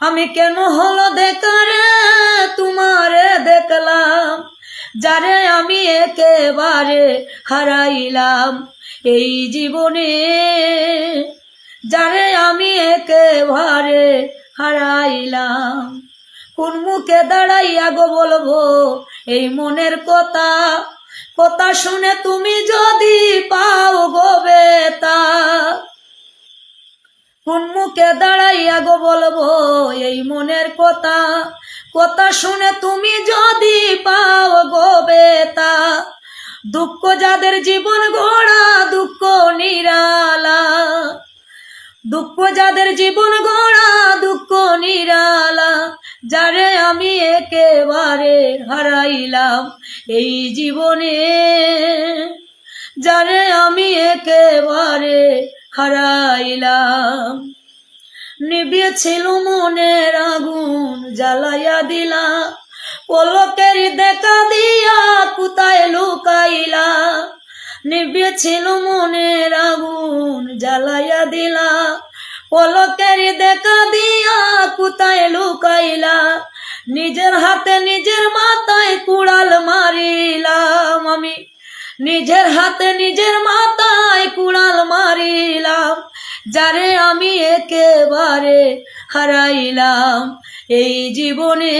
আমি কেন হলো দেখারে তোমারে দেখলাম, যারে আমি একেবারে হারাইলাম এই জীবনে। যারে আমি একেবারে হারাইলাম, কোন মুখে দাঁড়াইয়া গো বলব এই মনের কথা? কথা শুনে তুমি যদি পাও গো বেতা। কোন মুখে দাঁড়াইয়া গো বলব, এই মনের কথা। কথা শুনে তুমি যদি পাও গো বেতা, দুঃখ যাদের জীবন গড়া দুঃখ নিরালা। দুঃখ যাদের জীবন গড়া দুঃখ নিরালা, যারে আমি একেবারে হারাইলাম এই জীবনে, যারে আমি একেবারে হারাইলাম। নিবিয়েছিল মনের আগুন, জ্বালাইয়া দিলা পলকের দেখা দিয়া কোথায় লুকাইলা নিবিয়েছিল মনের আগুন, জ্বালাইয়া দিলা পলকের দেখা দিয়া কোথায় লুকাইলা নিজের হাতে নিজের মাথায় কুড়াল মারিলাম। আমি নিজের হাতে নিজের মাথায় কুড়াল মারিলাম, যারে আমি একেবারে হারাইলাম এই জীবনে,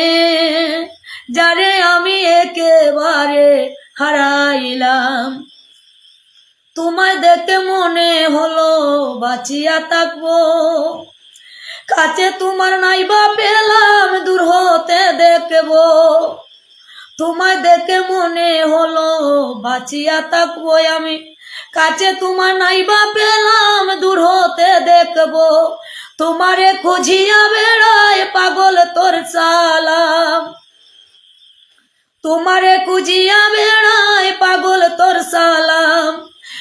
যারে আমি একেবারে হারাইলাম। তোমায় দেখে মনে হলো বাঁচিয়া থাকব, কাছে তোমার নাইবা পেলাম, দূর হতে দেখব। তোমায় দেখে মনে হলো, বাঁচিয়া থাকব আমি। কাছে তোমার নাইবা পেলাম, দূর হতে দেখব। তোমারে খুঁজিয়া বেড়ায় পাগল তোর সালাম। তোমারে খুঁজিয়া বেড়ায় পাগল তোর সালাম।